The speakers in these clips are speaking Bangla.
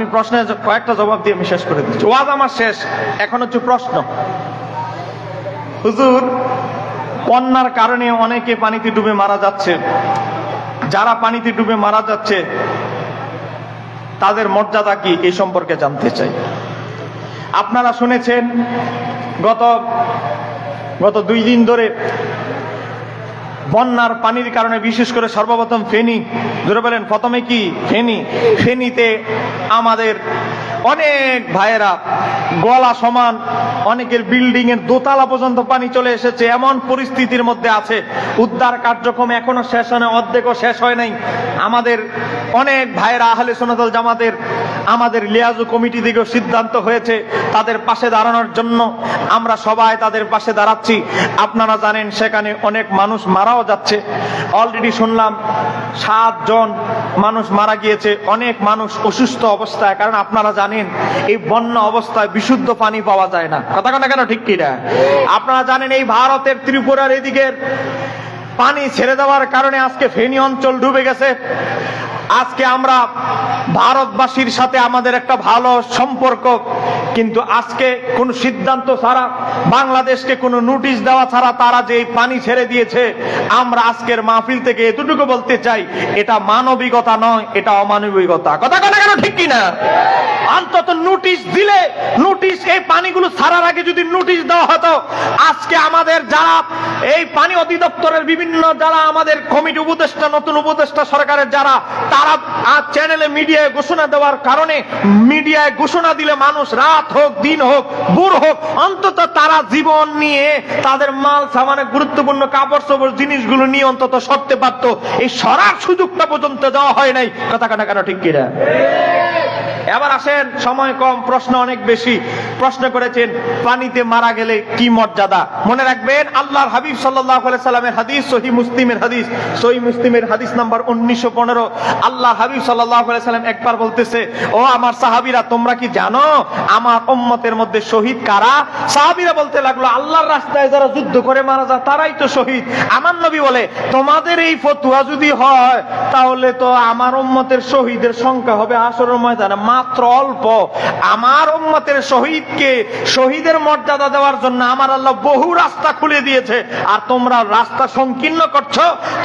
আমি প্রশ্নের কয়েকটা জবাব দিয়ে আমি শেষ করে দিচ্ছি। ওয়াজ আমার শেষ, এখন হচ্ছে প্রশ্ন। হুজুর, বন্যার কারণে অনেকে পানিতে ডুবে মারা যাচ্ছে। যারা পানিতে ডুবে মারা যাচ্ছে, তাদের মর্যাদা কি এই সম্পর্কে জানতে চাই। আপনারা শুনেছেন, গত গত দুই দিন ধরে বন্যার পানির কারণে, বিশেষ করে সর্বপ্রথম ফেনী। ধরে বলেন, প্রথমে কি? ফেনী। ফেনীতে আমাদের অনেক ভাইয়েরা গলা সমান, অনেকের বিল্ডিং এর দোতলা পর্যন্ত পানি চলে এসেছে, এমন পরিস্থিতির মধ্যে আছে। উদ্ধার কার্যক্রম এখনও শেষ হয় না, অর্ধেকও শেষ হয় নাই। আমাদের অনেক ভাইয়েরা আহলে সোনাদল জামাতের, আমাদের লিয়াজু কমিটি থেকেও সিদ্ধান্ত হয়েছে, তাদের পাশে দাঁড়ানোর জন্য আমরা সবাই তাদের পাশে দাঁড়াচ্ছি। আপনারা জানেন, সেখানে অনেক মানুষ মারাও যাচ্ছে। অলরেডি শুনলাম সাতজন মানুষ মারা গিয়েছে, অনেক মানুষ অসুস্থ অবস্থায়। কারণ আপনারা জানেন, এই বন্য অবস্থায় বিশুদ্ধ পানি পাওয়া যায় না। কথা কথা কেন, ঠিক কিনা আপনারা জানেন, এই ভারতের ত্রিপুরার এদিকের পানি ছেড়ে দেওয়ার কারণে আজকে ফেনী অঞ্চল ডুবে গেছে। আজকে আমরা ভারতবাসীর সাথে আমাদের একটা ভালো সম্পর্ক, কিন্তু আজকে কোনো সিদ্ধান্ত ছাড়া, বাংলাদেশকে কোনো নোটিশ দেওয়া ছাড়া তারা যে পানি ছেড়ে দিয়েছে, আমরা আজকের মাহফিল থেকে এতটুকু বলতে চাই, এটা মানবিকতা নয়, এটা অমানবিকতা। কথা কথা কেন ঠিক কিনা? অন্তত নোটিশ দিলে নোটিশ এই পানিগুলো ছাড়ার আগে যদি নোটিশ দেওয়া হতো, আজকে আমাদের যারা এই পানি অধিদপ্তরের বিভিন্ন যারা আমাদের কমিটি উপদেষ্টা, নতুন উপদেষ্টা সরকারের যারা তারা আজ চ্যানেলে মিডিয়ায় ঘোষণা দেওয়ার কারণে মিডিয়ায় ঘোষণা দিলে মানুষ রাত হোক, দিন হোক বুড় হোক, অন্তত তারা জীবন নিয়ে তাদের মাল সামানে গুরুত্বপূর্ণ কাপড় চোপড় জিনিসগুলো নিয়ে অন্তত সরতে পারতো। এই সরার সুযোগটা পর্যন্ত দেওয়া হয় নাই। কথা কাটা কাটা ঠিক কিনা? এবার আসেন, সময় কম, প্রশ্ন অনেক বেশি। প্রশ্ন করেছেন, পানিতে মারা গেলে কি মর্যাদা? মনে রাখবেন, আল্লাহর হাবিব সাল্লাহ সাল্লামের হাদিস সহি মুসলিমের হাদিস। সহি মুসলিমের হাদিস নাম্বার উনিশশো পনেরো। আল্লাহ হাবিব সাল্লাম একবার বলতেছে, ও আমার সাহাবিরা, তোমরা কি জানো আমার উম্মতের মধ্যে শহীদ কারা? সাহাবিরা বলতে লাগল, আল্লাহর রাস্তায় যারা যুদ্ধ করে মারা যায়, তারাই তো শহীদ। আমার নবী বলে, তোমাদের এই ফতুয়া যদি হয়, তাহলে তো আমার উম্মতের শহীদের সংখ্যা হবে আসরের ময়দানে মাত্র অল্প। আমার উম্মতের শহীদকে শহীদের মর্যাদা দেওয়ার জন্য আমার আল্লাহ বহু রাস্তা খুলে দিয়েছে। আর তোমরা রাস্তা সংকীর্ণ করছ?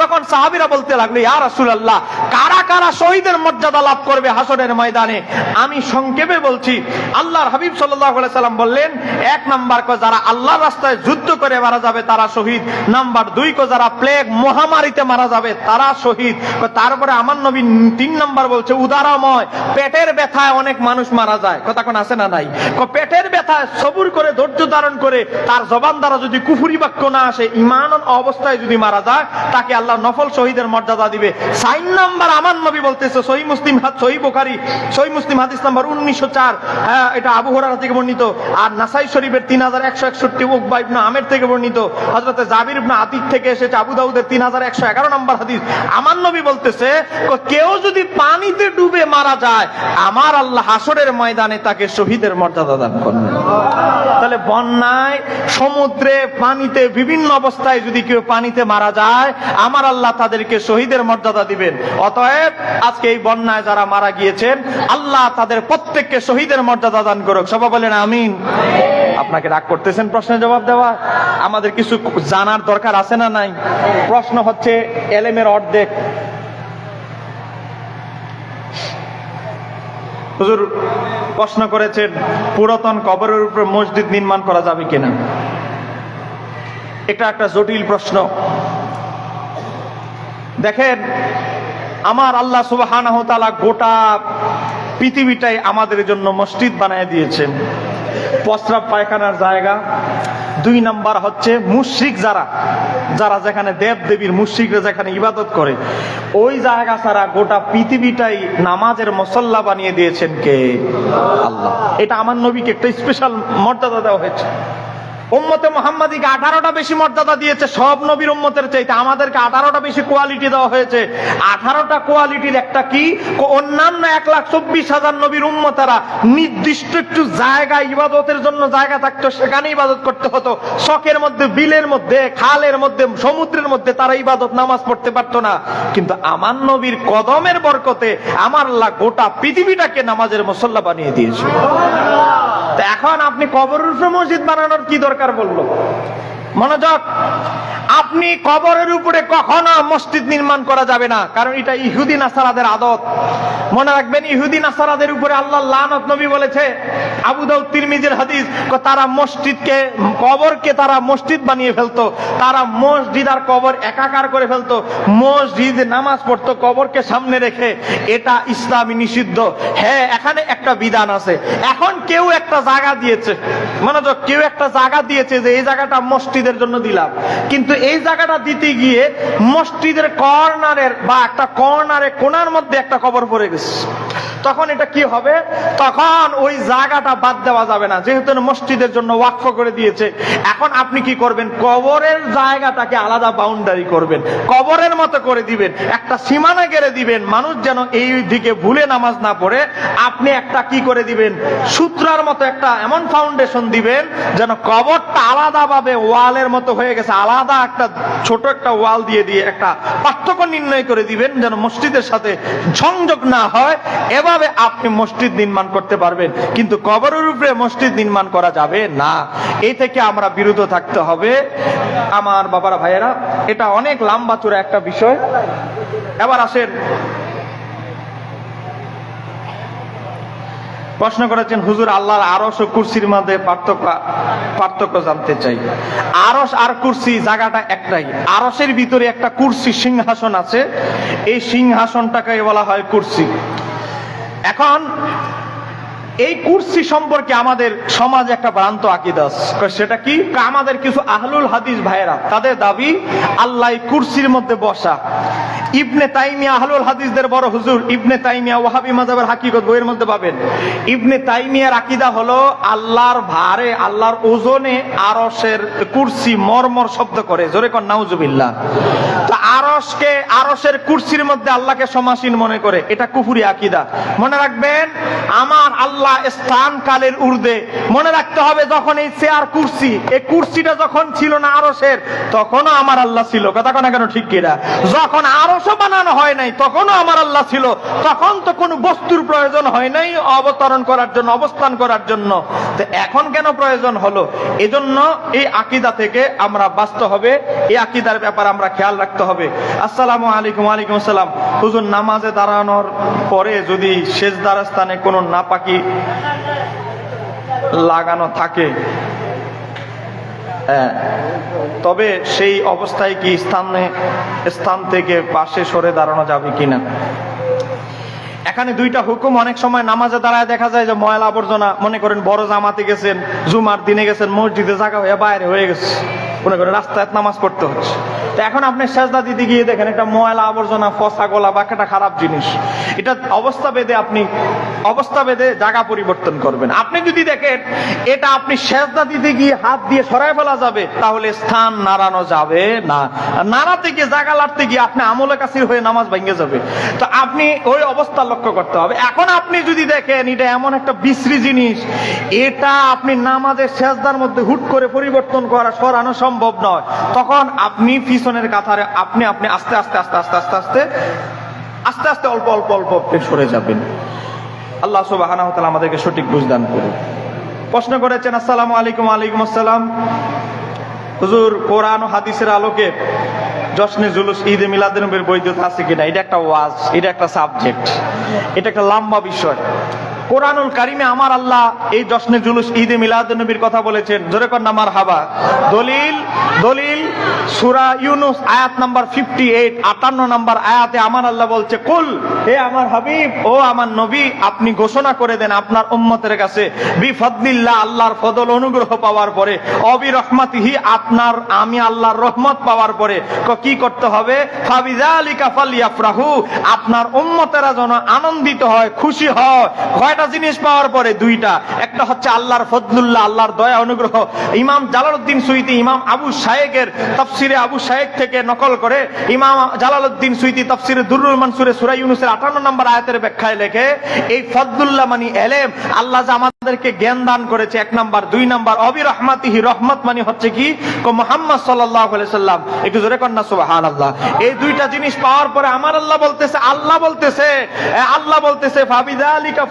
তখন সাহাবিরা বলতে লাগল, ইয়া রাসূলুল্লাহ কারা কারা শহীদের মর্যাদা লাভ করবে হাসরের ময়দানে? আমি সংক্ষেপে বলছি, আল্লাহর হাবিব সাল্লাম বললেন, এক নাম্বার কো যারা আল্লাহর রাস্তায় যুদ্ধ করে মারা যাবে, তারা শহীদ। নাম্বার দুই কো যারা প্লেগ মহামারীতে মারা যাবে, তারা শহীদ। তারপরে আমার নবী তিন নাম্বার বলছে, উদারাময়, পেটের ব্যথায় অনেক মানুষ মারা যায়। কথা কোন আছে না নাই? পেটের ব্যথায় সবুর করে, ধৈর্য ধারণ করে, তার জবান দ্বারা যদি কুফুরি বাক্য না আসে ইমান অবস্থায় যদি মারা যায়, তাকে আল্লাহ নফল শহীদের মর্যাদা দিবে। সাইন নাম্বার আমার নবী বলতেছে সহি মুসলিম হাত সহি বোখারি সহি মুসলিম হাদিস নাম্বার উনিশশো চার। হ্যাঁ এটা আবু হরারা থেকে বর্ণিত। আর নাসাই শরীফের তিন হাজার একশো একষট্টি উকবা ইবনা আমের থেকে বর্ণিত। হজরতে জাবির ইবনা আতিক থেকে এসেছে আবু দাউদের তিন হাজার একশো এগারো নম্বর হাদিস। আমার নবী বলতেছে কেউ যদি পানিতে ডুবে মারা যায়, আমার আল্লাহ হাসরের ময়দানে তাকে শহীদের মর্যাদা দান করবে তাহলে বন্যায়, সমুদ্রে, পানিতে, বিভিন্ন অবস্থায় যদি কেউ পানিতে মারা যায়, আমার আল্লাহ তাদেরকে শহীদের মর্যাদা দিবেন। অতএব আজকে এই বন্যায় যারা মারা গিয়েছেন, আল্লাহ তাদের প্রত্যেককে শহীদের মর্যাদা দান করুক। সবাই বলেন আমিন। আপনাকে রাগ করতেছেন প্রশ্নের জবাব দেওয়া? আমাদের কিছু জানার দরকার আছে না নাই? প্রশ্ন হচ্ছে, এলেমের অর্ধেক। হুজুর, প্রশ্ন করেছেন, পুরাতন কবরের উপর মসজিদ নির্মাণ করা যাবে কিনা? এটা একটা জটিল প্রশ্ন। দেখেন আমার আল্লাহ ওয়া গোটা পৃথিবীটাই আমাদের জন্য মসজিদ বানিয়ে দিয়েছেন। প্রস্রাব পায়খানার জায়গা। দুই নাম্বার হচ্ছে মুশরিক যারা যারা যেখানে দেব দেবীর মুশরিকরা যেখানে ইবাদত করে, ওই জায়গা ছাড়া গোটা পৃথিবীটাই নামাজের মসল্লা বানিয়ে দিয়েছেন কে? আল্লাহ। এটা আমার নবীকে একটা স্পেশাল মর্যাদা দেওয়া হয়েছে। উম্মতে মোহাম্মদীকে আঠারোটা বেশি মর্যাদা দিয়েছে, সব নবীর উম্মতের চাইতে। আমাদেরকে আঠারোটা বেশি কোয়ালিটি দেওয়া হয়েছে। আঠারোটা কোয়ালিটির একটা কি? অন্যান্য এক লাখ চব্বিশ হাজার নবীর উম্মতারা নির্দিষ্ট একটু জায়গা, ইবাদতের জন্য জায়গা থাকতো সেখানে ইবাদত করতে হতো। শখের মধ্যে, বিলের মধ্যে, খালের মধ্যে, সমুদ্রের মধ্যে তারা ইবাদত, নামাজ পড়তে পারতো না। কিন্তু আমার নবীর কদমের বরকতে আমার গোটা পৃথিবীটাকে নামাজের মুসল্লা বানিয়ে দিয়েছে। এখন আপনি কবরের উপরে মসজিদ বানানোর কি দরকার বলল? মনোযোগ। আপনি কবরের উপরে কখনো মসজিদ নির্মাণ করা যাবে না, কারণ এটা ইহুদি নাসারাদের আদত। মনে রাখবেন, ইহুদি নাসারাদের উপরে আল্লাহ নবী বলেছে, আবু দাউদ তিরমিজের হাদিস তারা মসজিদকে, কবরকে তারা মসজিদ বানিয়ে ফেলতো, তারা মসজিদ আর কবর একাকার করে ফেলতো, মসজিদ নামাজ পড়তো, কবরকে সামনে রেখে। এটা ইসলামী নিষিদ্ধ। হ্যাঁ এখানে একটা বিধান আছে। এখন কেউ একটা জায়গা দিয়েছে, মনোযোগ, কেউ একটা জায়গা দিয়েছে যে এই জায়গাটা মসজিদের জন্য দিলাম। কিন্তু এই জায়গাটা দিতে গিয়ে মসজিদের কর্নারের বা একটা কর্নারে কোনার মধ্যে একটা কবর পড়ে গেছে। তখন এটা কি হবে? তখন ওই জায়গাটা বাদ দেওয়া যাবে না। যেহেতু মসজিদের জন্য ওয়াকফ করে দিয়েছে। এখন আপনি কি করবেন? কবরের জায়গাটাকে আলাদা বাউন্ডারি করবেন। কবরের মতো করে দিবেন। একটা সীমানা গেড়ে দিবেন। মানুষ যেন এই দিকে ভুলে নামাজ না পড়ে। আপনি একটা কি করে দিবেন? সূত্রার মতো একটা এমন ফাউন্ডেশন দিবেন, যেন কবরটা আলাদাভাবে ওয়ালের মতো হয়ে গেছে। আলাদা একটা ছোট একটা ওয়াল দিয়ে দিয়ে একটা পার্থক্য নির্ণয় করে দিবেন, যেন মসজিদের সাথে সংযোগ না হয়। এভাবে আপনি মসজিদ নির্মাণ করতে পারবেন? কিন্তু কবরের উপরে মসজিদ নির্মাণ করা যাবে না। এই থেকে আমরা বিরত থাকতে হবে। আমার বাবারা, ভাইয়েরা, এটা অনেক লম্বা চূড়া একটা বিষয়। এবার আসেন। প্রশ্ন করেছেন, হুজুর, আল্লাহর আরস ও কুরসির মধ্যে পার্থক্য পার্থক্য জানতে চাই। আরস আর কুরসি জায়গাটা একটাই। আরসের ভিতরে একটা কুরসি সিংহাসন আছে। এই সিংহাসনটাকে বলা হয় কুরসি। এখন এই কুরসি সম্পর্কে আমাদের সমাজে একটা ভ্রান্ত আকিদা আছে। সেটা কি? আমাদের কিছু আহলুল হাদিস ভাইয়েরা, তাদের দাবি, আল্লাহ কুরসির মধ্যে বসা। ইবনে তাইমিয়া আহলুল হাদিসদের বড় হুজুর, ইবনে তাইমিয়া ওয়াহাবি মাযহাবের হাকিকত বইয়ের মধ্যে পাবেন। ইবনে তাইমিয়ার আকিদা হলো আল্লাহর ভারে, আল্লাহর ওজনে আরসের কুরসি মরমর শব্দ করে। জোরে কর নাউজুবিল্লাহ। তো আরসকে আরশের কুরসির মধ্যে আল্লাহকে সমাসীন মনে করে। এটা কুফুরি আকিদা। মনে রাখবেন, আমার আল্লাহ স্থান কালের ঊর্ধ্বে। মনে রাখতে হবে, যখন এই চেয়ার কুরসি, এই কুরসিটা যখন ছিল না আরশের, তখনও আমার আল্লাহ ছিল। কথা কোনা কেন ঠিক কিনা? যখন আরশও বানানো হয় নাই, তখনও আমার আল্লাহ ছিল। তখন তো কোনো বস্তুর প্রয়োজন হয় নাই, অবতরণ করার জন্য, অবস্থান করার জন্য। তো এখন কেন প্রয়োজন হলো? এজন্য এই আকিদা থেকে আমরা বাঁচতে হবে। এই আকিদার ব্যাপার আমরা খেয়াল রাখতে হবে। আসসালামু আলাইকুম আলাইকুম আসসালাম। হুজুর, নামাজে দাঁড়ানোর পরে যদি শেষ স্থানে কোনো নাপাকি লাগানো থাকে। হ্যাঁ, তবে সেই অবস্থায় কি স্থানে স্থান থেকে পাশে সরে দাঁড়ানো যাবে কিনা? এখানে দুইটা হুকুম অনেক সময় নামাজে দাঁড়ায় দেখা যায় যে ময়লা আবর্জনা মনে করেন বড় জামাতে গেছেন জুমার দিনে গেছেন মসজিদে জায়গা হয়ে বাইরে হয়ে গেছে। মনে করেন রাস্তায় নামাজ পড়তে হচ্ছে। এখন আপনি সেজদা দিতে গিয়ে দেখেন একটা ময়লা আবর্জনা, ফসা গলা বা একটা খারাপ জিনিস। এটা অবস্থা বেদে আপনি, অবস্থা বেদে জায়গা পরিবর্তন করবেন। আপনি যদি দেখেন, এটা আপনি সেজদা দিতে গিয়ে হাত দিয়ে সরায় ফেলা যাবে, তাহলে স্থান নাড়ানো যাবে না। নাড়াতে গিয়ে জায়গা লাড়তে গিয়ে আপনি আমলে কাসির হয়ে নামাজ ভেঙে যাবে। তো আপনি ওই অবস্থা লক্ষ্য করতে হবে। এখন আপনি যদি দেখেন, এটা এমন একটা বিশ্রী জিনিস, এটা আপনি নামাজের সেজদার মধ্যে হুট করে পরিবর্তন করা সরানো সম্ভব নয়। তখন আপনি পিছনের কাতারে আপনি আপনি আস্তে আস্তে আস্তে আস্তে আস্তে আস্তে আস্তে আস্তে অল্প অল্প অল্প সরে যাবেন। আল্লাহ তাআলা আমাদেরকে সঠিক বুঝদান করুন প্রশ্ন করেছেন, আসসালামু আলাইকুম আলাইকুম আসসালাম। হুজুর, কোরআন ও হাদিসের আলোকে জশ্নে জুলুস, ঈদ মিলাদ নবীর বৈধতা আছে কিনা? এটা একটা ওয়াজ, এটা একটা সাবজেক্ট, এটা একটা লম্বা বিষয়। কোরআনুল কারিমে আমার আল্লাহ এই জশ্নে জুলুস ঈদ নবীর কথা বলেছেন। জোরে কর নামার হাবা দলিল দলিল, সুরা ইউনুস, আয়াত নাম্বার ফিফটি এইট আটান্ন নাম্বার আয়াতে আমার আল্লাহ বলছে, কুল, হে আমার হাবিব, ও আমার নবী, আপনি ঘোষণা করে দেন আপনার উম্মতের কাছে বি ফদলিল্লাহ আল্লাহর ফদল অনুগ্রহ পাওয়ার পরে অবি রহমাতিহি আপনার, আমি আল্লাহর রহমত পাওয়ার পরে ক- করতে হবে? ফাবিজালিকা ফালিয়াফরাহু, আপনার উম্মতেরা যেন আনন্দিত হয়, খুশি হয় ছয়টা জিনিস পাওয়ার পরে দুইটা। একটা হচ্ছে আল্লাহর ফজলুল্লাহ, আল্লাহর দয়া, অনুগ্রহ। ইমাম জালালউদ্দিন সুইতি, ইমাম আবু শায়েকের তাফসিরে আবু শায়েক থেকে নকল করে ইমাম জালালউদ্দিন সুইতি তাফসিরে দুরুল মানসুরে সূরা ইউনূসের 58 নম্বর আয়াতের ব্যাখ্যায় লেখে, এই ফজলুল্লাহ মানে এলেম, আল্লাহ যে আমাদেরকে জ্ঞান দান করেছে, এক নাম্বার। দুই নাম্বার অবি রহমাতিহি রহমত মানে হচ্ছে কি? মুহাম্মদ আলাইহি সাল্লাম। একটু জোরে কন্যা সুবহানাল্লাহ। এই দুইটা জিনিস পাওয়ার পরে আমার আল্লাহ বলতেছে আল্লাহ বলতেছে আল্লাহ বলতেছে, ফাবিদালিকা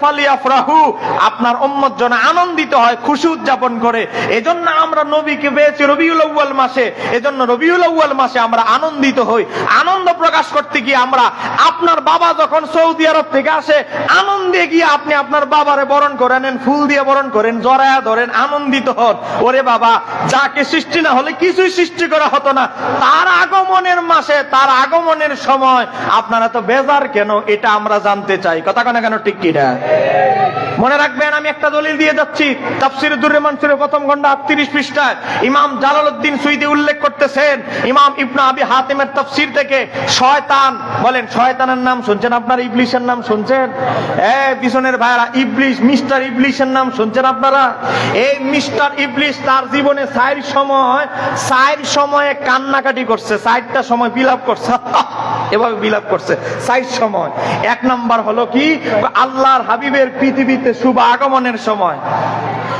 আপনার উম্মত যেন আনন্দিত হয়, খুশি উদযাপন করে। এজন্য আমরা নবীকে পেয়েছি রবিউল আউয়াল মাসে। এজন্য রবিউল আউয়াল মাসে আমরা আনন্দিত হই। আনন্দ প্রকাশ করতে গিয়ে আমরা আপনার বাবা যখন সৌদি আরব থেকে আসে, আনন্দে গিয়ে আপনি আপনার বাবারে বরণ করে নেন, ফুল দিয়ে বরণ করেন জড়ায়া ধরেন, আনন্দিত হন। ওরে বাবা, যাকে সৃষ্টি না হলে কিছুই সৃষ্টি করা হতো না। তার আগমনের মাসে, তার আগমনের সময়, আপনারা তো বেজার কেন? এটা আমরা জানতে চাই। কথা কেন কেন, ঠিক কিনা? মনে রাখবেন, আমি একটা দলিল দিয়ে যাচ্ছি। তাফসির প্রথম খণ্ড আটত্রিশ পৃষ্ঠায় ইমাম জালালউদ্দিন সুইদি উল্লেখ করতেছেন, ইমাম ইবনা আবি হাতিমের তাফসির থেকে শয়তান, বলেন, শয়তানের নাম শুনছেন আপনার, ইবলিশের নাম শুনছেন? এ পিছনের ভাইরা ইবলিশ, মিস্টার ইবলিশের নাম শুনছেন আপনারা? এই মিস্টার ইবলিশ তার জীবনে সাইর সময় সাইর সময়ে কান্নাকাটি করছে সাইরটা সময় বিলাপ করছে। এভাবে বিলাপ করছে সাইর সময়। এক নাম্বার হলো কি? আল্লাহর হাবিবের পৃথিবীতে শুভ আগমনের সময়।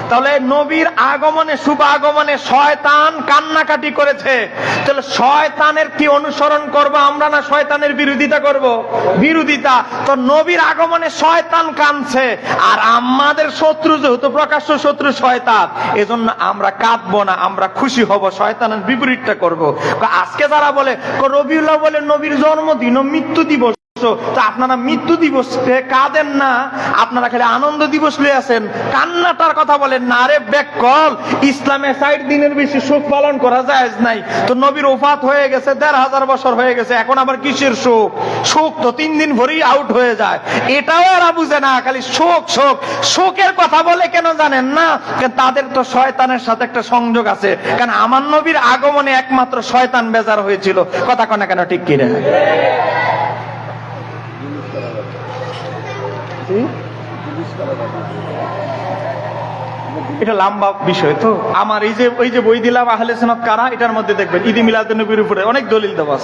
তাহলে নবীর আগমনে শুভ আগমনে শয়তান কান্নাকাটি করেছে। তাহলে শয়তানের কি অনুসরণ করব আমরা না শয়তানের বিরোধিতা করব? বিরোধিতা। তো নবীর আগমনে শয়তান কানছে আর আমাদের শত্রু যেহেতু প্রকাশ্য শত্রু শয়তান, এজন্য আমরা কাঁদবো না, আমরা খুশি হব, শয়তানের বিপরীতটা করব। আজকে যারা বলে, রবিউল্লাহ বলে, নবীর জন্মদিন ও মৃত্যু দিবস। তো আপনারা মৃত্যু দিবস কাঁদেন না, আপনারা খালি আনন্দ দিবস লিয়ে আছেন। কান্নাটার কথা বলেন, না আরে বেকল, ইসলামে ষাট দিনের বেশি শোক পালন করা যায় নাই। তো নবীর ওফাত হয়ে গেছে, দেড় হাজার বছর হয়ে গেছে, এখন আবার কিসের শোক শোক তো তিন দিন ভরেই আউট হয়ে যায়। এটাও এরা বুঝে না, খালি শোক শোক শোকের কথা বলে কেন জানেন না? তাদের তো শয়তানের সাথে একটা সংযোগ আছে। কারণ আমার নবীর আগমনে একমাত্র শয়তান বেজার হয়েছিল। কথা কনা কেন, ঠিক কিনা? এটা লম্বা বিষয় তো। আমার এই যে ওই যে বই দিলাম, আহলে সনাত কারা? এটার মধ্যে দেখবেন ঈদ মিলাদ নবীর উপরে অনেক দলিল দেওয়া।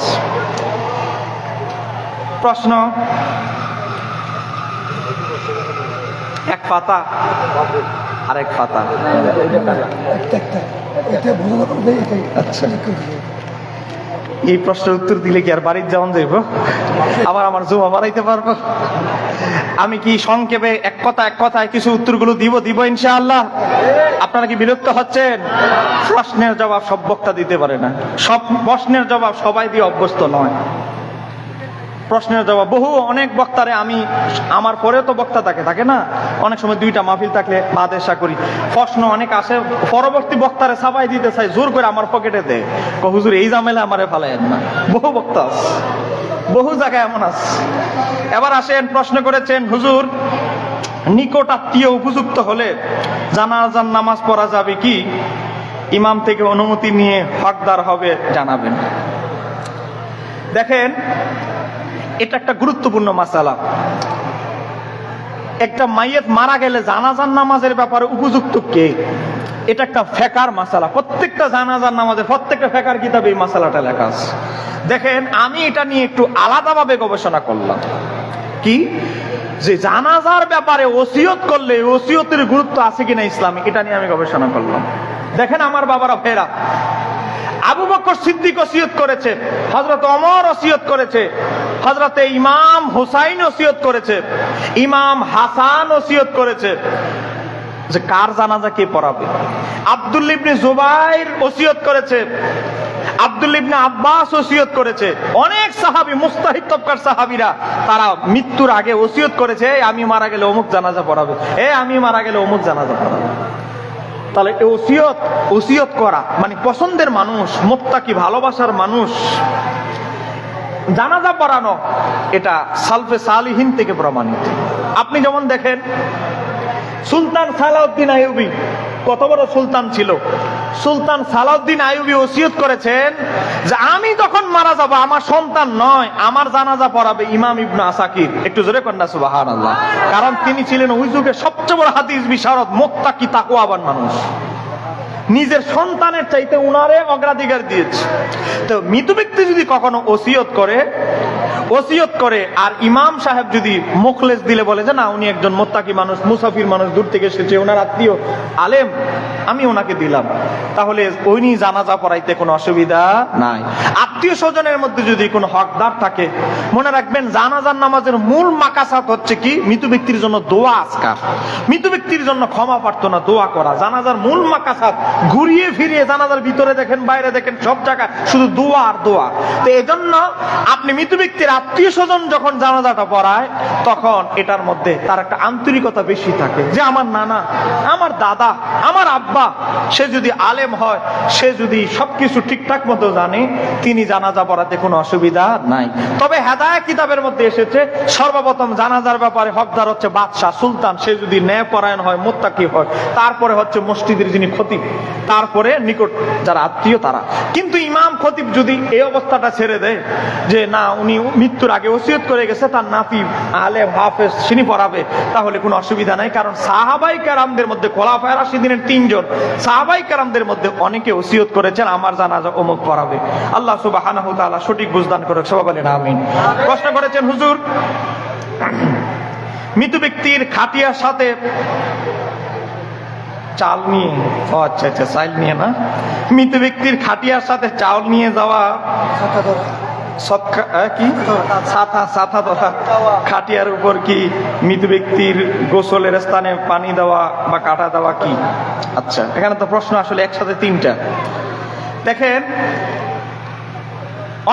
প্রশ্ন? এক পাতা আর এক পাতা আচ্ছা। এই প্রশ্নের উত্তর দিলে কি আর বাড়ির যাওয়ান যাইব? আবার আমার জমা বাড়াইতে পারব? আমি কি সংক্ষেপে এক কথা, এক কথায় কিছু উত্তরগুলো দিব দিব ইনশাআল্লাহ? আপনারা কি বিরক্ত হচ্ছেন? প্রশ্নের জবাব সব বক্তা দিতে পারে না। সব প্রশ্নের জবাব সবাই দিয়ে অভ্যস্ত নয়। প্রশ্নের জবাব, বহু অনেক বক্তারে আমি, আমার পরে তো বক্তা থাকে থাকে না? অনেক সময় দুইটা মাহফিল থাকলে আদেশা করি। প্রশ্ন অনেক আসে, পরবর্তী বক্তারে সাবাই দিতে চাই, জোর করে আমার পকেটে দে। ক হুজুর, এই জামেলা আমারে ফালাইয়েন না। বহু বক্তা আছে। বহু জায়গায় এমন আছে। এবার আসেন, প্রশ্ন করেছেন, হুজুর, নিকট আত্মীয় উপযুক্ত হলে জানাজার নামাজ পড়া যাবে কি? ইমাম থেকে অনুমতি নিয়ে হকদার হবে জানাবেন। দেখেন এটা একটা গুরুত্বপূর্ণ মাসালা। একটা মাইয়েত মারা গেলে জানাজার নামাজের ব্যাপারে উপযুক্ত কে? এটা একটা ফেকার মাসালা। প্রত্যেকটা জানাজার নামাজে, প্রত্যেকটা ফেকার কিতাবে এই মাসালাটা লেখা আছে। দেখেন, আমি এটা নিয়ে একটু আলাদাভাবে গবেষণা করলাম। কি? যে জানাজার ব্যাপারে ওসিয়ত করলে ওসিয়তের গুরুত্ব আছে কিনা ইসলামে, এটা নিয়ে আমি গবেষণা করলাম। দেখেন আমার বাবারা ফেরা আবু বকর সিদ্দিক ওসিয়ত করেছে হজরত অমর ওসিয়ত করেছে হজরতে ইমাম হুসাইন ওসিয়ত করেছে ইমাম হাসান ওসিয়ত করেছে। যে কার জানাজা কে পড়াবে? আব্দুল ইবনে জুবাইর ওসিয়ত করেছে আব্দুল ইবনে আব্বাস ওসিয়ত করেছে। অনেক সাহাবী মুস্তাহিদ তবকার সাহাবীরা তারা মৃত্যুর আগে ওসিয়ত করেছে "এই, আমি মারা গেলে অমুক জানাজা পড়াবে এ আমি মারা গেলে অমুক জানাজা পড়াবে। তাহলে ওসিয়ত ওসিয়ত করা। মানে পছন্দের মানুষ মোত্তা কি ভালোবাসার মানুষ। জানাজা পড়ানো, এটা সালফে সালিহীন থেকে প্রমাণিত। আপনি যেমন দেখেন, সুলতান সালাউদ্দিন আইয়ুবী কত বড় সুলতান ছিল? সুলতান সালাউদ্দিন আয়ুবী ওসিয়ত করেছেন যে আমি যখন মারা যাব, আমার সন্তান নয়, আমার জানাজা পড়াবে ইমাম ইবনু আসাকির। একটু জোরে কন্যা সুবাহান আল্লাহ কারণ তিনি ছিলেন ওই যুগে সবচেয়ে বড় হাদিস বিশারদ মোত্তা কি তাকুয়াবান মানুষ। নিজের সন্তানের চাইতে উনারে অগ্রাধিকার দিয়েছে। তো মৃত ব্যক্তি যদি কখনো ওসিয়ত করে ওসিয়ত করে আর ইমাম সাহেব যদি মুখলেস দিলে বলে যে, না, উনি একজন মোত্তাকি মানুষ, মুসাফির মানুষ, দূর থেকে এসেছে ওনার আত্মীয় আলেম, আমি ওনাকে দিলাম। তাহলে উনি জানাজা পড়াইতে কোনো অসুবিধা নাই। আত্মীয় স্বজনের মধ্যে যদি কোনো হকদার থাকে, মনে রাখবেন জানাজার নামাজের মূল মাকাসাত হচ্ছে কি? মৃত ব্যক্তির জন্য দোয়া আজকার। মৃত ব্যক্তির জন্য ক্ষমা প্রার্থনা, দোয়া করা। জানাজার মূল মাকাসাত ঘুরিয়ে ফিরিয়ে জানাজার ভিতরে দেখেন, বাইরে দেখেন, সব জায়গায় শুধু দোয়া আর দোয়া। তো এজন্য আপনি মৃত ব্যক্তির আত্মীয় স্বজন যখন জানাজাটা পড়ায়, তখন এটার মধ্যে তার একটা আন্তরিকতা বেশি থাকে যে আমার নানা, আমার দাদা, আমার আব্বা, সে যদি আলেম হয়, সে যদি সবকিছু ঠিকঠাক মতো জানে, তিনি জানাজা পড়াতে কোনো অসুবিধা নাই। তবে হেদায়া কিতাবের মধ্যে এসেছে, সর্বপ্রথম জানাজার ব্যাপারে হকদার হচ্ছে বাদশাহ সুলতান, সে যদি ন্যায় পরায়ণ হয়, মোত্তাকি হয়, তারপরে হচ্ছে মসজিদের যিনি খতিব তারপরে নিকট যারা আত্মীয় তারা। কিন্তু ইমাম খতিব যদি এই অবস্থাটা ছেড়ে দেয়, যে না, উনি মৃত্যুর আগে ওসিয়ত করে গেছে, তার নাতি আলে হাফেজ তিনি পড়াবে, তাহলে কোনো অসুবিধা নাই। কারণ সাহাবাই কারামদের মধ্যে খোলাফায় রাশিদিনের তিনজন, সাহাবাই কারামদের মধ্যে অনেকে ওসিয়ত করেছেন, আমার জানাজা অমুক পড়াবে। আল্লাহ তাআলা সঠিক বুঝদান করে সবাই বলেন আমিন। প্রশ্ন করেছেন হুজুর, মৃত ব্যক্তির খাটিয়ার সাথে চাল নিয়ে। ও আচ্ছা আচ্ছা চাল নিয়ে না? মৃত ব্যক্তির খাটিয়ার সাথে চাল নিয়ে যাওয়া কি? সাথা সাথা ধরা খাটিয়ার উপর কি মৃত ব্যক্তির গোসলের স্থানে পানি দেওয়া বা কাটা দেওয়া কি? আচ্ছা এখানে তো প্রশ্ন আসলে একসাথে তিনটা। দেখেন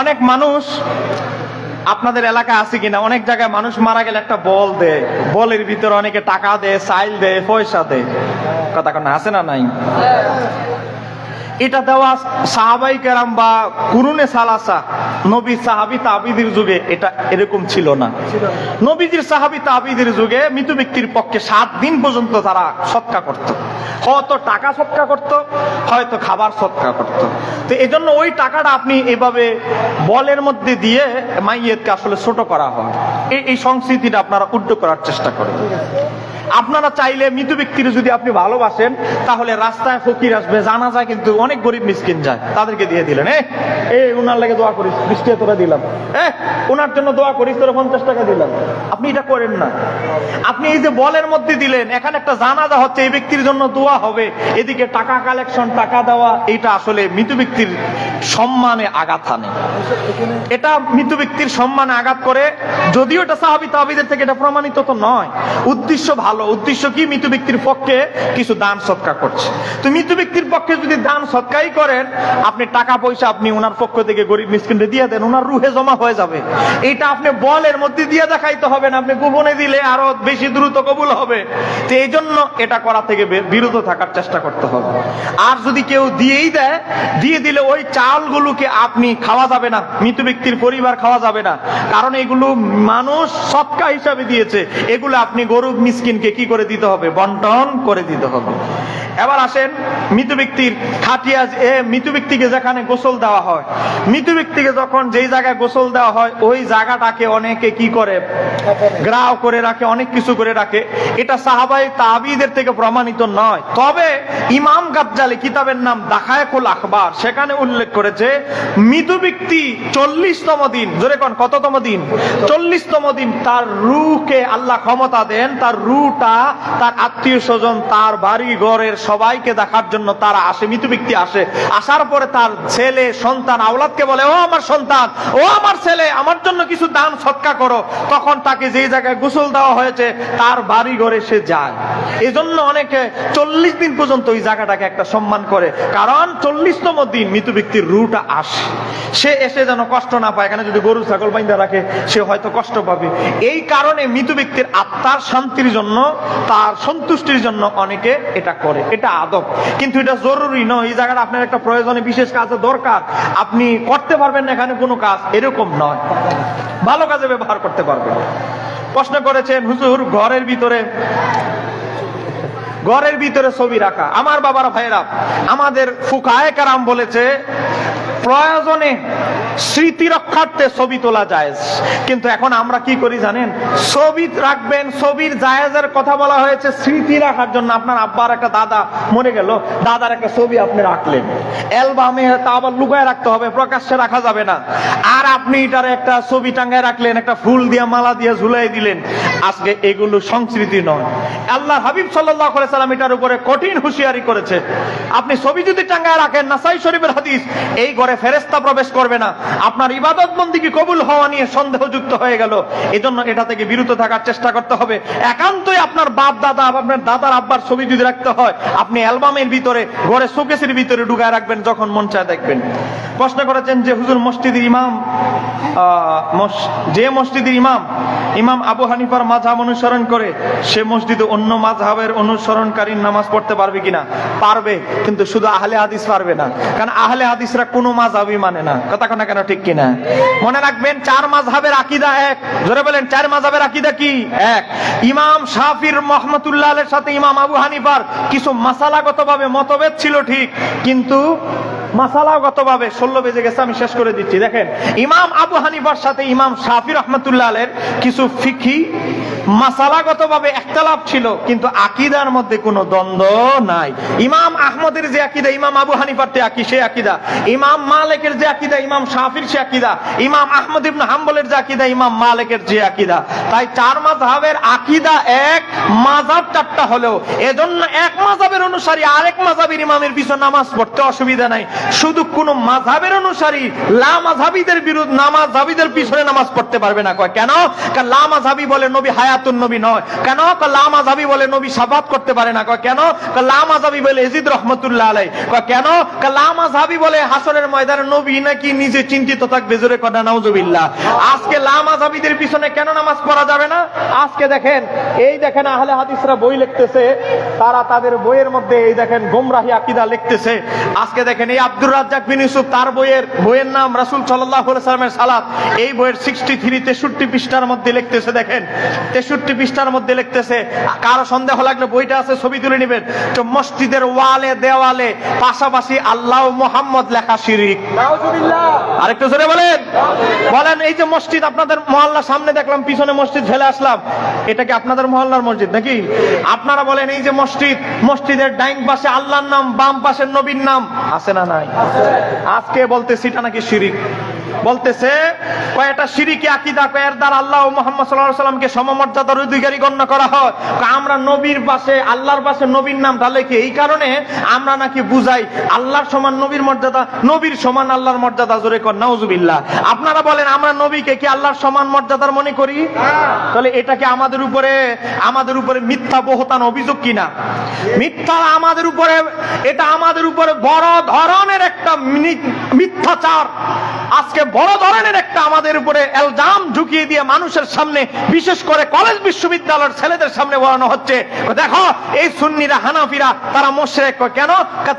অনেক মানুষ আপনাদের এলাকায় আছে কিনা? অনেক জায়গায় মানুষ মারা গেলে একটা বল দেয়। বলের ভিতরে অনেকে টাকা দেয় সাইল দেয় পয়সা দেয়। কথা কোনো, আছে না নাই? এটা দেওয়া সাহাবাই কেরাম বা কুরুনে সালাসা, নবী সাহাবি তাবিদের যুগে এটা এরকম ছিল না। নবীজির সাহাবি তাবিদের যুগে মৃত ব্যক্তির পক্ষে সাত দিন পর্যন্ত তারা সৎকা করত। হয়তো টাকা সৎকা করত, হয়তো খাবার সৎকা করত। তো এই জন্য ওই টাকাটা আপনি এভাবে বলের মধ্যে দিয়ে মাইয়েতকে আসলে ছোট করা হয়। এই সংস্কৃতিটা আপনারা উড্ড করার চেষ্টা করেন। আপনারা চাইলে মৃত ব্যক্তির যদি আপনি ভালোবাসেন, তাহলে রাস্তায় ফকির আসবে জানা যায় কিন্তু অনেক গরিব মিসকিন যায়। তাদেরকে দিয়ে দিলেন এই ওনার লাগে দোয়া করিস, বৃষ্টি তোরা দিলাম। এ ওনার জন্য দোয়া করিস, তোরা পঞ্চাশ টাকা দিলাম। আপনি এটা করেন না। আপনি এই যে বলের মধ্যে দিলেন, এখানে একটা জানাজা হচ্ছে, এই ব্যক্তির জন্য দোয়া হবে। এদিকে টাকা কালেকশন, টাকা দেওয়া, এটা আসলে মৃত ব্যক্তির সম্মানে আঘাত আনে এটা মৃত ব্যক্তির সম্মানে আঘাত করে, যদিও এটা সাহাবি তাহাবিদের থেকে এটা প্রমাণিত তো নয়। উদ্দেশ্য ভালো উদ্দেশ্য কি মৃত ব্যক্তির পক্ষে কিছু দান সৎকার করছে? তো মৃত ব্যক্তির পক্ষে যদি দান সৎকারই করেন, আপনি টাকা পয়সা আপনি ওনার পক্ষ থেকে গরিব মিসকিনকে দিয়ে দেন, ওনার রুহে জমা হয়ে যাবে। এটা আপনি বলের মধ্যে দিয়ে দেখাইতে হবে না, আপনি গোপনে দিলে আরও বেশি দ্রুত কবুল হবে। তো এই জন্য এটা করা থেকে বিরত থাকার চেষ্টা করতে হবে। আর যদি কেউ দিয়েই দেয়, দিয়ে দিলে ওই চালগুলোকে আপনি খাওয়া যাবে না, মৃত ব্যক্তির পরিবার খাওয়া যাবে না। কারণ এগুলো মানুষ সৎকা হিসাবে দিয়েছে, এগুলো আপনি গরু মিসকিনকে কি করে দিতে হবে? বন্টন করে দিতে হবে। এবার আসেন মৃত ব্যক্তির খাটিয়া এ, মৃত ব্যক্তিকে যেখানে গোসল দেওয়া হয়। মৃত ব্যক্তিকে যখন যেই জায়গায় গোসল দেওয়া হয়, ওই জায়গাটাকে অনেকে কি করে? গ্রাহ করে রাখে, অনেক কিছু করে রাখে। এটা সাহাবাই তাবিদের থেকে প্রমাণিত নয়। তবে ইমাম গাজ্জালি কিতাবের নাম দাখায়কুল আখবার, সেখানে উল্লেখ করেছে, মৃত ব্যক্তি চল্লিশতম দিন, জোরে কোন, কততম দিন? চল্লিশতম দিন তার রুকে আল্লাহ ক্ষমতা দেন, তার রুটা তার আত্মীয় স্বজন তার বাড়ি ঘরের সবাইকে দেখার জন্য তারা আসে, মৃত ব্যক্তি আসে। আসার পরে তার ছেলে, সন্তান, আওলাদকে বলে, ও আমার সন্তান, ও আমার ছেলে, আমার জন্য কিছু দান, সৎকা করো। তখন তাকে যেই জায়গায় গোসল দেওয়া হয়েছে, তার বাড়ি ঘরে সে যায়। এই জন্য অনেকে চল্লিশ দিন পর্যন্ত ওই জায়গাটাকে একটা সম্মান করে। কারণ চল্লিশতম দিন মৃত ব্যক্তির রুটা আসে। সে এসে যেন কষ্ট না পায়। এখানে যদি গরু, ছাগল বাইন্দা রাখে, সে হয়তো কষ্ট পাবে। এই কারণে মৃত ব্যক্তির আত্মার শান্তির জন্য, তার সন্তুষ্টির জন্য অনেকে এটা করে। এটা আদব। কিন্তু এটা জরুরি নয়, এই জায়গাটা আপনার একটা প্রয়োজনে বিশেষ কাজে দরকার। আপনি করতে পারবেন না এখানে কোনো কাজ, এরকম নয়। ভালো কাজে ব্যবহার করতে পারবেন। প্রশ্ন করেছেন, হুজুর, ঘরের ভিতরে ঘরের ভিতরে ছবি রাখা। আমার বাবার ভাইরা আমাদের ফুকায় কারাম বলেছে প্রয়োজনে স্মৃতি রক্ষার্থে ছবি তোলা যায়। কিন্তু এখন আমরা কি করি জানেন? ছবি রাখবেন, ছবির জায়েজের কথা বলা হয়েছে, স্মৃতি রাখার জন্য আপনার আব্বার একটা দাদা মরে গেল। দাদার একটা ছবি আপনি রাখলেন। অ্যালবামে তা আবার লুকায় রাখতে হবে, প্রকাশ্যে রাখা যাবে না। আর আপনি এটার একটা ছবি টাঙ্গায় রাখলেন, একটা ফুল দিয়ে মালা দিয়ে ঝুলাই দিলেন। আজকে এগুলো সংস্কৃতি নয়। আল্লাহ হাবিব সাল্লাহ সাল্লাম এটার উপরে কঠিন হুঁশিয়ারি করেছে। আপনি ছবি যদি টাঙ্গায় রাখেন, নাসাই শরীফের হাদিস, এই ঘরে ফেরেস্তা প্রবেশ করবে না। আপনার ইবাদত বন্দি কি কবুল হওয়া নিয়ে সন্দেহযুক্ত হয়ে গেল। এজন্য এটা থেকে বিরত থাকার চেষ্টা করতে হবে। একান্তই আপনার বাপ, দাদা, আপনার দাদার আব্বার ছবি যদি রাখতে হয়, আপনি অ্যালবামের ভিতরে, ঘরে শোকেসের ভিতরে ঢুকায় রাখবেন, যখন মন চায় দেখবেন। প্রশ্ন করেছেন যে হুজুর মসজিদের ইমাম যে মসজিদের ইমাম ইমাম আবু হানিফার মাঝহাব অনুসরণ করে, সে মসজিদে অন্য মাঝহাবের অনুসরণকারীর নামাজ পড়তে পারবে কিনা? পারবে, কিন্তু শুধু আহলে হাদিস পারবে না। কারণ আহলে হাদিসরা কোনো মাঝহাবই মানে না। কথা কোনা কেন, ঠিক কিনা? মনে রাখবেন, চার মাঝহাবের আকিদা এক। জোরে বলেন, চার মাঝহাবের আকিদা কি? এক। ইমাম শাফির এর সাথে ইমাম আবু হানিফার কিছু মশালাগত ভাবে মতভেদ ছিল ঠিক, কিন্তু মাসালাগত ভাবে ষোলো বেজে গেছে, আমি শেষ করে দিচ্ছি। দেখেন, ইমাম আবু হানিফার সাথে ইমাম শাফি রহমতুল্লাহ কিছু ফিকি মাসালাগত ভাবে একতলাপ ছিল, কিন্তু আকিদার মধ্যে কোনো দ্বন্দ্ব নাই। ইমাম আহমদের যে আকিদা, ইমাম আবু হানিফার তে আকি, সে আকিদা। ইমাম মালিকের যে আকিদা, ইমাম শাফির সে আকিদা। ইমাম আহমদ ইবনে হাম্বলের যে আকিদা, ইমাম মালিকের যে আকিদা। তাই চার মাযহাবের আকিদা এক, মাযহাব চারটা হলেও। এজন্য এক মাযহাবের অনুসারী আরেক মাযহাবের ইমামের পিছনে নামাজ পড়তে অসুবিধা নাই। শুধু কোন মাযহাবের অনুসারী লা মাযহাবিদের বিরুদ্ধে নামাজহাবিদের পিছনে নামাজ পড়তে পারবে না। কয়, কেন? কারণ লা বলে নবী হায়াতুন নবী নয়। কেন? কয় লা বলে নবী সাফাত করতে পারে না। কয়, কেন? কয় লা বলে ইজিদ রহমাতুল্লাহ আলাই কয়, কেন? কয় লা বলে হাসরের ময়দানে নবী নাকি নিজে চিন্তিত থাকবে। জোরে কথা নাউজুবিল্লাহ। আজকে লা মাযহাবিদের পিছনে কেন নামাজ পড়া যাবে না? আজকে দেখেন, এই দেখেন আহলে হাদিসরা বই লিখতেছে, তারা তাদের বইয়ের মধ্যে এই দেখেন গোমরাহি আকিদা লিখতেছে। আজকে দেখেন এই আব্দুর রাজ্জাক বিন ইউসুফ তার বইয়ের বইয়ের নাম রাসূল সাল্লাল্লাহু আলাইহি সাল্লামের সালাত। এই বইয়ের 63 63 পৃষ্ঠার মধ্যে লিখতেছে দেখেন 63 পৃষ্ঠার মধ্যে লিখতেছে কারও সন্দেহ লাগলে বইটা আছে ছবি তুলে নেবেন। তো মসজিদের ওয়ালে দেওয়ালে পাশাপাশি আল্লাহ ও মোহাম্মদ লেখা শিরিক। আরেকটু জোরে বলেন। বলেন এই যে মসজিদ আপনাদের মহল্লার সামনে দেখলাম পিছনে মসজিদ ফেলে আসলাম। এটা কি আপনাদের মহল্লার মসজিদ নাকি? আপনারা বলেন এই যে মসজিদ মসজিদের ডাইন পাশে আল্লাহর নাম বাম পাশে নবীর নাম। আছে না নাই। আজকে বলতেছি এটা নাকি শিরিক। বলতেছে কয়টা শিরিকে আকিদা কয়ের দ্বার আল্লাহ ও মোহাম্মদ সাল্লাহ সাল্লামকে সমমর্যাদার অধিকারী গণ্য করা হয়। আমরা নবীর পাশে, আল্লাহর পাশে নবীর নাম ঢালে কি এই কারণে? আমরা নাকি বুঝাই, আল্লাহর সমান নবীর মর্যাদা, নবীর সমান আল্লাহর মর্যাদা, জোরে কর, নাউজুবিল্লাহ। আপনারা বলেন, আমরা নবীকে কি আল্লাহর সমান মর্যাদার মনে করি? তাহলে এটাকে আমাদের উপরে আমাদের উপরে মিথ্যা বহতান অভিযোগ কিনা? মিথ্যা আমাদের উপরে, এটা আমাদের উপরে বড় ধরনের একটা মিথ্যাচার। আজকে বড় ধরনের একটা আমাদের উপরে এলজাম ঢুকিয়ে দিয়ে মানুষের সামনে, বিশেষ করে কলেজ বিশ্ববিদ্যালয়ের ছেলেদের সামনে বলানো হচ্ছে, দেখো, এই সুন্নিরা হানাফিরা, তারা মোশরেক কেন?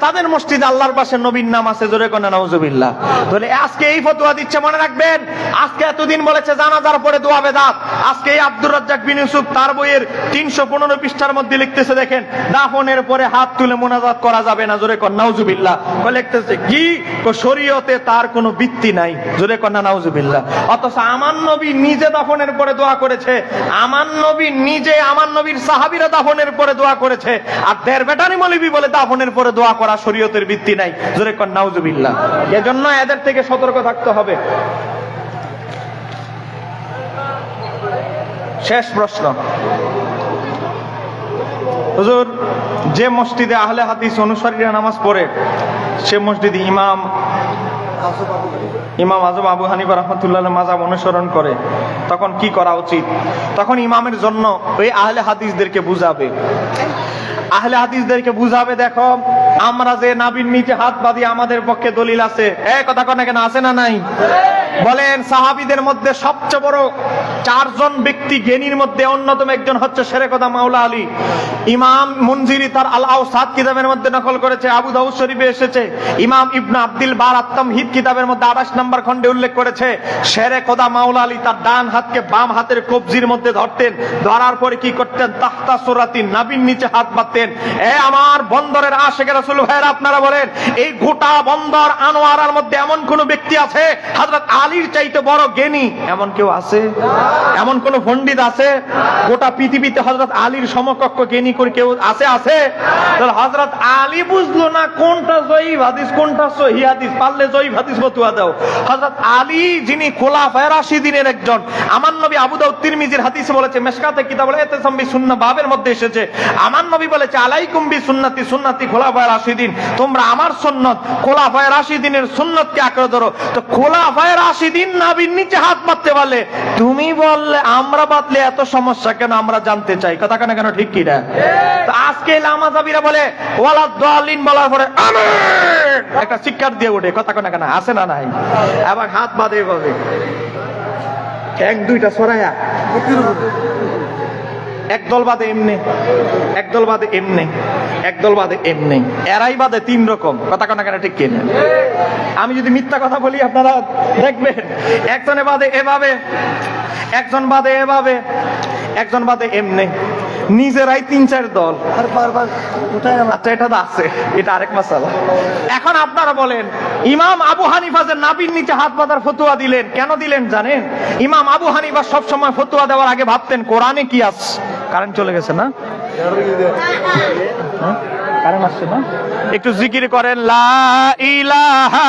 তাদের মসজিদে আল্লাহর পাশে নবীর নাম আছে, জোরে কোনা নাউজুবিল্লাহ। তাহলে আজকে এই ফতোয়া দিচ্ছে, মনে রাখবেন, আজকে এতদিন বলেছে জানাজার পরে দোয়া বেদাত। আজকে এই আব্দুর রাজ্জাক বিন ইউসুফ তার বইয়ের তিনশো পনেরো পৃষ্ঠার মধ্যে লিখতেছে, দেখেন, দাফনের পরে হাত তুলে মোনাজাত করা যাবে না, জোরে নাউজুবিল্লাহ। কয় লিখতেছে, কি? শরীয়তে তার কোনো ভিত্তি নাই। জোরে কর না, নাউজুবিল্লাহ। অথচ আমার নবী নিজে দাফনের পরে দোয়া করেছে। আমার নবী নিজে আমার নবীর সাহাবীরা দাফনের পরে দোয়া করেছে। আর দেড় বেটানি মলিবি বলে দাফনের পরে দোয়া করা শরীয়তের ভিত্তি নাই। জোরে কর নাউজুবিল্লাহ। এজন্য এদের থেকে সতর্ক থাকতে হবে। শেষ প্রশ্ন। হুজুর, যে মসজিদে আহলে হাদিস অনুসারীরা নামাজ পড়ে, সে মসজিদ ইমাম ইমাম আজম আবু হানিফা রহমতুল্লাহ মাজাব অনুসরণ করে। তখন কি করা উচিত? তখন ইমামের জন্য ওই আহলে হাদিসদেরকে বুঝাবে। আহলে হাদিসদেরকে বুঝাবে, দেখো, আমরা যে নাবির নিচে হাত বাঁধি আমাদের পক্ষে দলিল আছে। এ, কথা কনে কেন, আছে না নাই? বলেন, সাহাবিদের মধ্যে সবচেয়ে বড় চারজন ব্যক্তি জ্ঞানীর মধ্যে অন্যতম একজন হচ্ছে শেরেকদা মাওলা আলী। ইমাম মুনজিরি তার আল আওসাদ কিতাবের মধ্যে নকল করেছে, আবু দাউদ শরীফে এসেছে। ইমাম ইবনা আব্দুল বার আত্তাম হিদ কিতাবের মধ্যে আঠাশ নম্বর খণ্ডে উল্লেখ করেছে শেরে কোদা মাওলা আলী তার ডান হাতকে বাম হাতের কবজির মধ্যে ধরতেন, ধরার পরে কি করতেন? তাহতা সোরাতি নাবির নিচে হাত বাঁধতেন। এ আমার বন্দরের আশেখ রাসুল ভাইয়ের আপনারা বলেন, এই গোটা বন্দর আনোয়ারার মধ্যে এমন কোন ব্যক্তি আছে? হযরত আলীর চাইতে বড় জ্ঞানী এমন কেউ আছে? এমন কোন পণ্ডিত আছে? গোটা পৃথিবীতে হযরত আলীর সমকক্ষ জ্ঞানী করে কেউ আছে? আছে? হযরত আলী বুঝলো না কোনটা জয়ীব হাদিস, কোনটা সহি হাদিস? পারলে জয়ীব হাদিস বতুয়া দাও। হযরত আলী যিনি খোলাফায়ে রাশিদিনের একজন, আমার নবী আবু দাউদ তিরমিজির হাদিসে বলেছে, মেশকাতে কিতাব এতে সম্বি সুন্নাহ বাবের মধ্যে এসেছে। আমার নবী বলেছে, আলাইকুম বি সুন্নতি সুন্নতি খোলাফায়ে রাশিদিন। তোমরা আমার সুন্নত, খোলাফায়ে রাশিদিনের সুন্নতকে আঁকড়ে ধরো। তো খোলাফায়ে রাশিদিন নাবির নিচে হাত পাততে পারলে তুমি বললে আমরা বাতলে এত সমস্যা কেন আমরা জানতে চাই? কথা কেন কেন ঠিক কি না তো আজকে লামাজাবিরা বলে ওয়ালা দালিন বলার পরে একটা শিক্ষার দিয়ে ওঠে কথা কেন কেন আসে না নাই? আবার হাত বাঁধে বলে এক দুইটা সরাইয়া। একদল বাদে এমনি। একদল বাদে এমনি একদল বাদে এমনি। এরাই বাদে তিন রকম। কথা কেন কেন ঠিক কিনা? আমি যদি মিথ্যা কথা বলি আপনারা দেখবেন একজনে বাদে এভাবে একজন বাদে এভাবে একজন বাদে এমনি। নিজেরাই তিন চার দল। আর বারবার আচ্ছা এটা তো আছে এটা আরেক মাসালা। এখন আপনারা বলেন ইমাম আবু হানিফা যে নাবির নিচে হাত বাঁধার ফতুয়া দিলেন কেন দিলেন জানেন? ইমাম আবু হানিফা সবসময় ফতুয়া দেওয়ার আগে ভাবতেন কোরআনে কি আছে? কারেন্ট চলে গেছে না হ্যাঁ? কারেন্ট আসছে না একটু জিকির করেন লা ইলাহা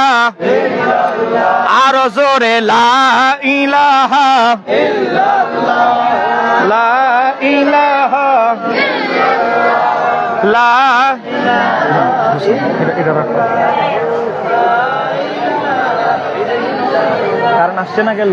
আরও জোরে লা ইলাহা লা ইলাহা লা এটা কারণ আসছে না গেল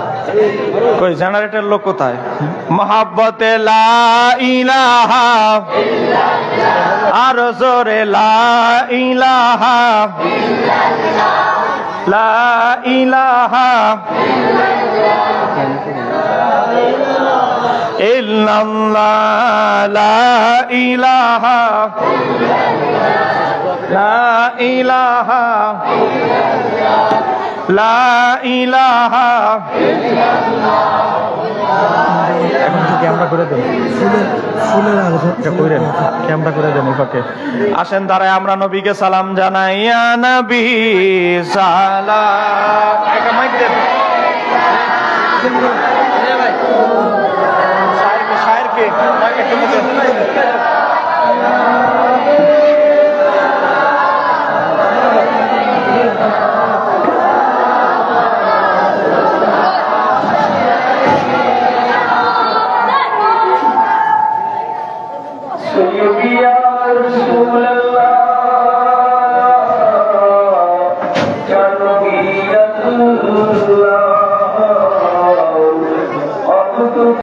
কই জেনারেটর লোক কোথায়? মোহাব্বতে লা ইলাহা আর জোরে লা ইলাহা ইল্লাল্লাহ লা ইলাহা লা ইলাহা লা ইলাহা এখন কি ক্যামেরা করে দেন? ফুলের ফুলের আলোচনা এটা ক্যামেরা করে দেন আসেন দাঁড়ায় আমরা নবীকে সালাম জানাই ইয়া নবী সালাম। একটা মাইক দেন। শায়েরকে শায়েরকে মাইক